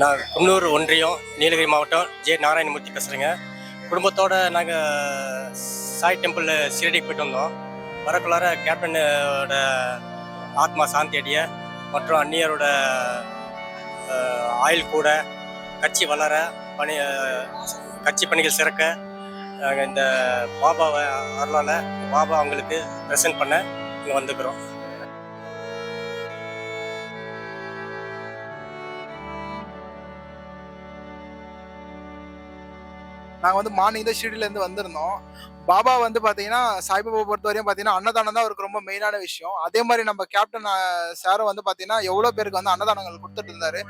நான் குன்னூர் ஒன்றியம் நீலகிரி மாவட்டம் ஜே நாராயணமூர்த்தி பேசுகிறேங்க குடும்பத்தோடு நாங்கள் சாய் டெம்பிள் ஷிரடிக்கு போயிட்டு வந்தோம். வரக்குள்ளார கேப்டனோட ஆத்மா சாந்தி அடிய மற்றும் அந்நியரோட ஆயில் கூட கட்சி வளர பணி கட்சி பணிகள் சிறக்க நாங்கள் இந்த பாபாவை அருளால் பாபா அவங்களுக்கு ப்ரெசென்ட் பண்ண இங்கே வந்துக்கிறோம். நாங்கள் வந்து மார்னிங் தான் ஷிரடிலேருந்து வந்திருந்தோம். பாபா வந்து பார்த்தீங்கன்னா சாய்பாபா பொறுத்த வரையும் பார்த்தீங்கன்னா அன்னதானம் தான் அவருக்கு ரொம்ப மெயினான விஷயம். அதே மாதிரி நம்ம கேப்டன் சாரும் வந்து பார்த்தீங்கன்னா எவ்வளோ பேருக்கு வந்து அன்னதானங்கள் கொடுத்துட்டு இருந்தாரு.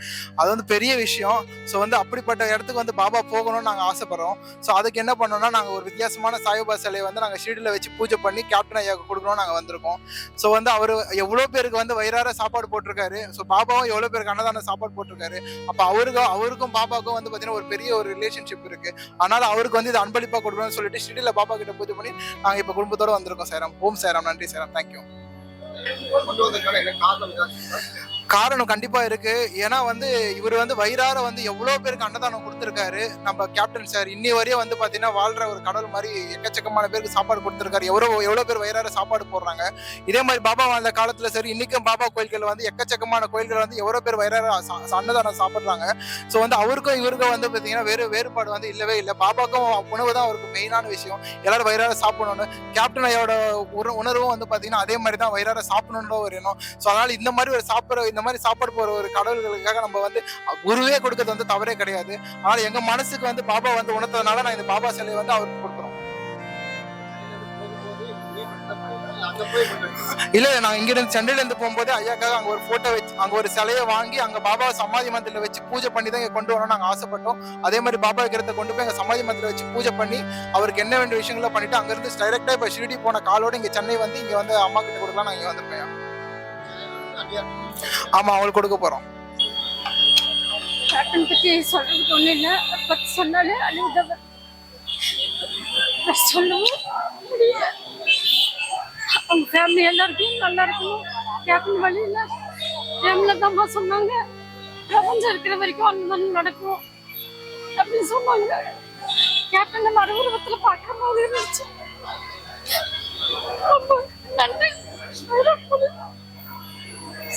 அது வந்து பெரிய விஷயம். ஸோ வந்து அப்படிப்பட்ட இடத்துக்கு வந்து பாபா போகணும்னு நாங்கள் ஆசைப்படுறோம். ஸோ அதுக்கு என்ன பண்ணோம்னா நாங்கள் ஒரு வித்தியாசமான சாய்பாபா சிலையை வந்து நாங்கள் ஷீடில் வச்சு பூஜை பண்ணி கேப்டன் ஐயாவுக்கு கொடுக்கணும்னு நாங்கள் வந்திருக்கோம். ஸோ வந்து அவர் எவ்வளோ பேருக்கு வந்து வயிறார சாப்பாடு போட்டிருக்காரு. ஸோ பாபாவும் எவ்வளோ பேருக்கு அன்னதானம் சாப்பாடு போட்டிருக்காரு. அப்போ அவருக்கும் அவருக்கும் பாபாவுக்கும் வந்து பார்த்தீங்கன்னா ஒரு பெரிய ஒரு ரிலேஷன்ஷிப் இருக்குது ஆனால் அதனால அவருக்கு வந்து இது அன்பளிப்பா கொடுக்கணும்னு சொல்லிட்டு ஷிரடியில் பாப்பா கிட்ட பூஜை பண்ணி நாங்கள் இப்போ குடும்பத்தோட வந்திருக்கோம் சேரம் ஓம் சேரம் நன்றி சேரம் தேங்க்யூ காரணம் கண்டிப்பா இருக்கு. ஏன்னா வந்து இவர் வந்து வயிறார வந்து எவ்வளவு பேருக்கு அன்னதானம் கொடுத்திருக்காரு. நம்ம கேப்டன் சார் இன்னி வரையும் வந்து பாத்தீங்கன்னா வாழ்ற ஒரு கடவுள் மாதிரி எக்கச்சக்கமான பேருக்கு சாப்பாடு கொடுத்திருக்காரு. எவ்வளவு எவ்வளவு பேர் வயிறார சாப்பாடு போடுறாங்க. இதே மாதிரி பாபா வாழ்ந்த காலத்துல சரி இன்னைக்கும் பாபா கோயில்கள் வந்து எக்கச்சக்கமான கோயில்கள் வந்து எவ்வளவு பேர் வயிறார சா- அன்னதானம் சாப்பிடுறாங்க. ஸோ வந்து அவருக்கும் இவருக்கும் வந்து பாத்தீங்கன்னா வேறு வேறுபாடு வந்து இல்லவே இல்லை. பாபாக்கும் உணவு தான் அவருக்கு மெயினான விஷயம். எல்லாரும் வயிறார சாப்பிடணும்னு. கேப்டன் ஐயோட உணர்வும் வந்து பாத்தீங்கன்னா அதே மாதிரி தான் வயிறார சாப்பிடணுன்ற ஒரு எண்ணம். ஸோ அதனால இந்த மாதிரி ஒரு சாப்பிட்ற இந்த மாதிரி சாப்பாடு போற ஒரு கடவுள்களுக்காக நம்ம வந்து குருவே கொடுக்கறது வந்து தவறே கிடையாது. ஆனால் எங்க மனசுக்கு வந்து பாபா வந்து உணர்த்ததுனால நான் இந்த பாபா சிலையை வந்து அவருக்கு கொடுக்குறோம். இல்ல நான் இங்க இருந்து சென்னையில இருந்து போகும்போது ஐயாக்காக அங்க ஒரு போட்டோ வச்சு அங்க ஒரு சிலையை வாங்கி அங்க பாபா சமாதி மந்திரில வச்சு பூஜை பண்ணி தான் இங்க கொண்டு வரணும் நாங்க ஆசைப்பட்டோம். அதே மாதிரி பாபா கிரத்தை கொண்டு போய் எங்க சமாதி மந்திரில வச்சு பூஜை பண்ணி அவருக்கு என்ன வேண்டிய விஷயங்களை பண்ணிட்டு அங்க இருந்து டைரக்டா இப்ப ஷிரிடி போன காலோட இங்க சென்னை வந்து இங்க வந்து அம்மா கிட்ட கொடுக்கலாம் நான் இங்க வந்திருக்கேன் ஆமா அவங்களுக்கு கொடுக்க போறோம். கேப்டன் பத்தி சொல்றதுக்கு ஒண்ணும் இல்ல. பத்தி சொன்னாலே அழுகுதவர் சொல்லவும் முடியல. அவங்க ஃபேமிலி எல்லாருக்கும் நல்லா இருக்கணும். கேப்டன் வழியில ஃபேமிலில தான்மா சொன்னாங்க. பிரபஞ்சம் இருக்கிற வரைக்கும் அன்னதானம் நடக்கும். அப்படின்னு சொன்னாங்க. கேப்டன் மறு உருவத்துல பார்க்குற மாதிரி இருந்துச்சு. ரொம்ப நன்றி.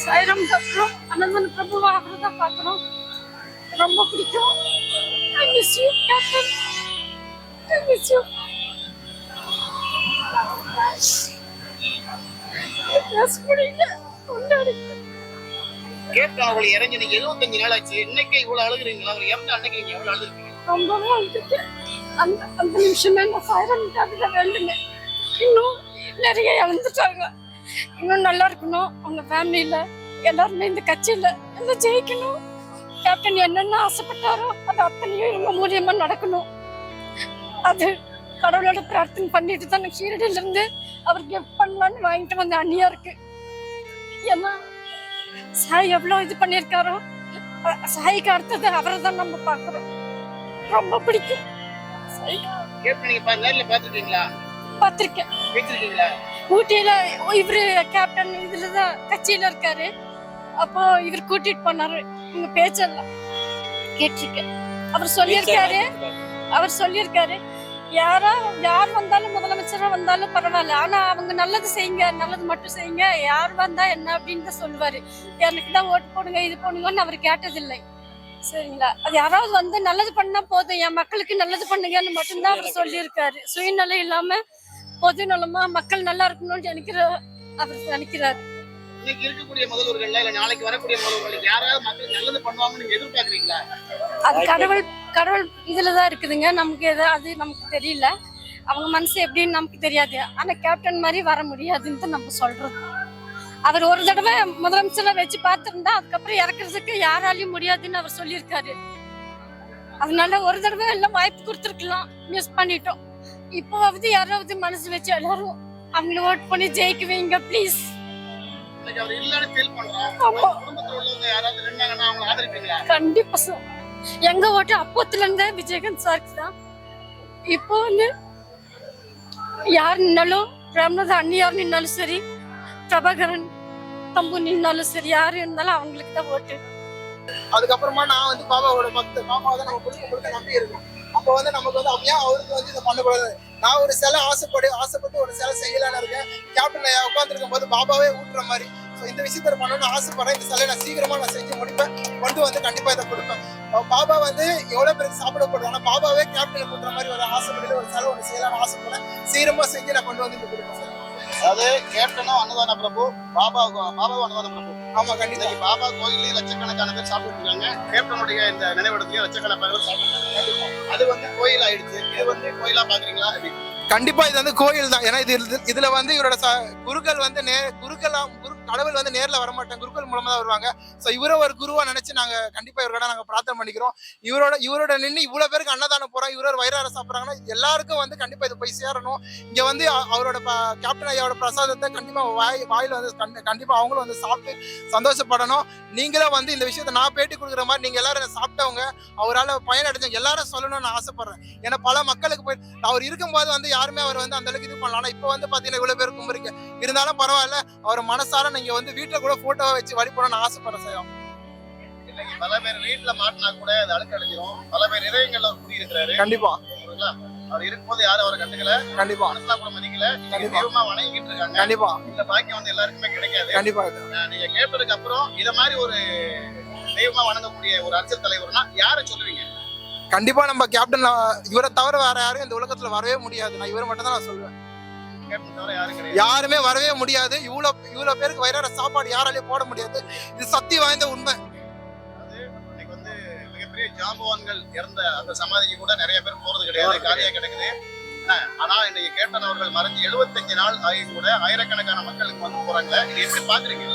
சாயிரம் அப்புறம் அனந்தன் பிரபுவா அவரை தான் பார்க்கணும். ரொம்ப பிடிக்கும். I miss you captain I miss you captain அவங்களை இறங்கி நீங்க எழுபத்தஞ்சு நாள் ஆச்சு இன்னைக்கு இவ்வளவு அழுகுறீங்களா அவர் இறந்த அன்னைக்கு நீங்க எவ்வளவு அழுகுறீங்க ரொம்பவே வந்துட்டு அந்த அந்த நிமிஷமே நான் சாயிரம்காக தான் வேண்டுனேன் இன்னும் நிறைய இழந்துட்டாங்க. இன்னும் நல்லா இருக்கணும். அவங்க ஃபேமிலியில எல்லாருமே இந்த கட்சியில எல்லாம் ஜெயிக்கணும். கேப்டன் என்னென்ன ஆசைப்பட்டாரோ அது அத்தனையும் இவங்க மூலியமா நடக்கணும். அது கடவுளோட பிரார்த்தனை பண்ணிட்டு தான் ஷீரடியில இருந்து அவருக்கு கிஃப்ட் பண்ணலான்னு வாங்கிட்டு வந்த அண்ணியா இருக்கு. ஏன்னா சாய் எவ்வளவு இது பண்ணியிருக்காரோ சாய்க்கு அடுத்தது அவரை தான் நம்ம பார்க்கிறோம் ரொம்ப பிடிக்கும். சாய் கேப்டன் நீங்க பா- நேர்ல பாத்துருக்கீங்களா பார்த்திருக்கேன் ஊட்டியில இவரு கேப்டன் இதுலதான் கட்சியில இருக்காரு. அப்போ இவர் கூட்டிட்டு போனாரு. உங்க பேச்செல்லாம் கேட்டிருக்கேன். அவர் சொல்லியிருக்காரு. அவர் சொல்லியிருக்காரு. யாரா யார் வந்தாலும் முதலமைச்சரா வந்தாலும் பரவாயில்ல. ஆனா அவங்க நல்லது செய்யுங்க நல்லது மட்டும் செய்யுங்க. யார் வந்தா என்ன அப்படின்னு தான் சொல்லுவாரு. எனக்கு தான் ஓட்டு போடுங்க இது போடுங்கன்னு அவர் கேட்டதில்லை. சரிங்களா? அது யாராவது வந்து நல்லது பண்ணா போதும். என் மக்களுக்கு நல்லது பண்ணுங்கன்னு மட்டும்தான் அவர் சொல்லியிருக்காரு. சுயநிலை இல்லாம பொது நலமா மக்கள் நல்லா இருக்கணும்னு நினைக்கிற அவர் நினைக்கிறாரு. இன்னைக்கு இருக்கக்கூடிய முதல்வர்கள்ல இல்ல நாளைக்கு வரக்கூடிய முதல்வர்கள் யாராவது மக்களுக்கு நல்லது பண்ணுவாங்கன்னு எதிர்பார்க்கறீங்களா? அது கடவுள் கடவுள் இதுலதான் இருக்குதுங்க. நமக்கு எது அது நமக்கு தெரியல. அவங்க மனசு எப்படின்னு நமக்கு தெரியாது. ஆனா கேப்டன் மாதிரி வர முடியாதுன்னு தான் நம்ம சொல்றது அவர் ஒரு தடவை முதலமைச்சரை வச்சு பார்த்திருந்தா அதுக்கப்புறம் இறக்குறதுக்கு யாராலையும் முடியாதுன்னு அவர் சொல்லியிருக்காரு. அதனால ஒரு தடவை எல்லாம் வாய்ப்பு கொடுத்துருக்கலாம். மிஸ் பண்ணிட்டோம். இப்போவாவது யாராவது மனசு வச்சு எல்லாரும் அவங்கள ஓட் பண்ணி ஜெயிக்க வைங்க ப்ளீஸ் கண்டிப்பா சார் எங்க ஓட்டு அப்போத்துல இருந்தே விஜயகாந்த் சாருக்கு தான். இப்போ வந்து யார் நின்னாலும் பிரேமநாத அண்ணியார் நின்னாலும் சரி பிரபாகரன் தம்பு நின்னாலும் சரி யார் இருந்தாலும் அவங்களுக்கு தான் ஓட்டு அதுக்கப்புறமா நான் வந்து பாபாவோட பக்த பாபாவை தான் நம்ம முழுக்க முழுக்க நம்பி இருக்கோம். அப்போ வந்து நமக்கு வந்து அப்படியே அவருக்கு வந்து இதை பண்ணக்கூடாது. நான் ஒரு சிலை ஆசைப்படு ஆசைப்பட்டு ஒரு சிலை செய்யலான்னு இருக்கேன். கேப்டன் ஐயா உட்காந்துருக்கும் போது பாபாவே ஊட்டுற மாதிரி. ஸோ இந்த விஷயத்த பண்ணணும்னு ஆசைப்படுறேன். இந்த சிலையை நான் சீக்கிரமா நான் செஞ்சு முடிப்பேன். கொண்டு வந்து கண்டிப்பா இதை கொடுப்பேன். பாபா வந்து எவ்வளவு பேருக்கு சாப்பிட பாபாவே கேப்டன் கொடுக்குற மாதிரி ஒரு ஆசைப்படையில ஒரு சிலை ஒன்று செய்யலாம்னு ஆசைப்படுறேன். சீக்கிரமா செஞ்சு நான் கொண்டு வந்து கொடுப்பேன். சார் அதாவது கேப்டனும் அன்னதான பிரபு பாபாவுக்கும் பாபாவும் அன்னதான பிரபு. ஆமா கண்டிப்பா. பாபா கோயிலே லட்சக்கணக்கான பேர் சாப்பிட்டு இருக்காங்க கேப்டனுடைய இந்த நினைவிடத்திலேயே லட்சக்கணக்கான பேர் சாப்பிட்டு அது வந்து கோயில் ஆயிடுச்சு இது வந்து கோயிலா பாக்குறீங்களா? கண்டிப்பா இது வந்து கோயில் தான் ஏன்னா இது இது- இதுல வந்து இவரோட குருக்கள் வந்து நே குருக்கள் குரு கடவுள் வந்து நேரில் வரமாட்டேன் குருக்கள் மூலமாக தான் வருவாங்க. ஸோ இவரை ஒரு குருவாக நினச்சி நாங்கள் கண்டிப்பாக இவரோட நாங்கள் பிரார்த்தனை பண்ணிக்கிறோம். இவரோட இவரோட நின்று இவ்வளோ பேருக்கு அன்னதானம் போகிறோம் இவரோட வயிறார சாப்பிட்றாங்கன்னா எல்லாருக்கும் வந்து கண்டிப்பாக இது போய் சேரணும். இங்கே வந்து அவரோட கேப்டன் ஐயாவோட பிரசாதத்தை கண்டிப்பாக வாய் வாயில் வந்து கண்டிப்பாக அவங்களும் வந்து சாப்பிட்டு சந்தோஷப்படணும். நீங்களும் வந்து இந்த விஷயத்த நான் பேட்டி கொடுக்குற மாதிரி நீங்கள் எல்லாரும் சாப்பிட்டவங்க அவரால் பயனடைஞ்சவங்க எல்லாரும் சொல்லணும்னு நான் ஆசைப்படுறேன். ஏன்னா பல மக்களுக்கு போய் அவர் இருக்கும்போது வந்து யாருமே அவர் வந்து அந்த அளவுக்கு இது பண்ணலாம் ஆனால் இப்போ வந்து பார்த்தீங்கன்னா இவ்வளோ பேர் கும்பிருக்கு இருந்தாலும் பரவாயில்ல. அவர் மனசார நீங்க வந்து வீட்டுல கூட போட்டோவை வச்சு வழிபடணும்னு ஆசைப்படுறேன் சார் இன்னைக்கு பல பேர் வீட்டுல மாட்டினா கூட அது அழுக்கு அடைஞ்சிரும் பல பேர் இதயங்கள்ல அவர் குடியிருக்கிறாரு கண்டிப்பா. புரியுதுங்களா? அவர் இருக்கும்போது யாரும் அவரை கண்டுக்கல. கண்டிப்பா. மனசுல கூட மதிக்கல. கண்டிப்பா. தெய்வமா வணங்கிட்டு இருக்காங்க. கண்டிப்பா. இந்த பாக்கியம் வந்து எல்லாருக்குமே கிடைக்காது. கண்டிப்பா நீங்க கேட்டதுக்கு அப்புறம் இத மாதிரி ஒரு தெய்வமா வணங்கக்கூடிய ஒரு அரசியல் தலைவர்னா யாரை சொல்லுவீங்க? கண்டிப்பா நம்ம கேப்டன் இவரை தவிர வேற யாரும் இந்த உலகத்துல வரவே முடியாது. நான் இவரை மட்டும் தான் நான் சொல்லுவேன். யாரும் வரவே முடியாது. இவ்வளவு இவ்வளவு பேருக்கு வயிறார சாப்பாடு யாராலையும் போட முடியாது. இது சக்தி வாய்ந்த உண்மை. மிகப்பெரிய ஜாம்பவான்கள் இறந்த அந்த சமாதிக்கு கூட நிறைய பேர் போறது கிடையாது. காலியா கிடக்குது. ஆனா இன்னைக்கு கேப்டன் அவர்கள் மறைஞ்சு 75 நாள் ஆகி கூட ஆயிரக்கணக்கான மக்களுக்கு வந்து போறாங்களே. இது எப்படி பாக்குறீங்க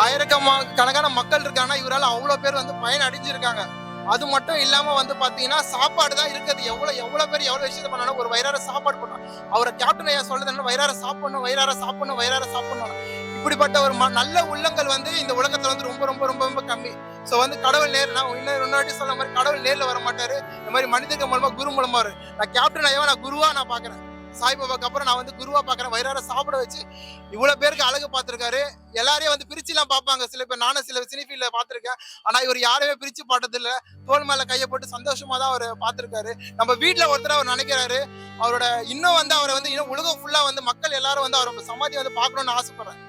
ஆயிரக்கமா கணக்கான மக்கள் இருக்காங்கன்னா இவரால அவ்வளவு பேர் வந்து பயன் அடைஞ்சிருக்காங்க. அது மட்டும் இல்லாம வந்து பாத்தீங்கன்னா சாப்பாடு தான் இருக்குது. எவ்வளவு எவ்வளவு பேர் எவ்வளவு விஷயத்த பண்ணாலும் ஒரு வயிறார சாப்பாடு பண்ணணும் அவரை கேப்டன் ஐயா சொல்றது என்ன வயிறார சாப்பிடணும் வயிறார சாப்பிடணும் வயிறார சாப்பிடணும். இப்படிப்பட்ட ஒரு ம- நல்ல உள்ளங்கள் வந்து இந்த உலகத்துல வந்து ரொம்ப ரொம்ப ரொம்ப ரொம்ப கம்மி. சோ வந்து கடவுள் நேர் நான் இன்னும் இன்னொரு சொல்ல மாதிரி கடவுள் நேர்ல வர மாட்டாரு இந்த மாதிரி மனிதர்கள் மூலமா குரு மூலமா வரும் நான் கேப்டன் ஐயாவை? நான் குருவா? நான் பாக்குறேன். சாய்பாபாக்கு அப்புறம் நான் வந்து குருவா பாக்குறேன் வயிறார சாப்பிட வச்சு இவ்வளவு பேருக்கு அழகு பார்த்திருக்காரு. எல்லாரையும் வந்து பிரிச்சு எல்லாம் பார்ப்பாங்க. சில பேர் நானும் சில சினி ஃபீல்ட்ல பார்த்திருக்கேன். ஆனா இவர் யாரையுமே பிரிச்சு பார்த்தது இல்ல தோல் மேல கையை போட்டு சந்தோஷமா தான் அவர் பார்த்துருக்காரு. நம்ம வீட்ல ஒருத்தர் அவர் நினைக்கிறாரு. அவரோட இன்னும் வந்து அவரை வந்து இன்னும் உலகம் ஃபுல்லா வந்து மக்கள் எல்லாரும் வந்து அவரோட சமாதி வந்து பார்க்கணும்னு ஆசைப்படுறேன்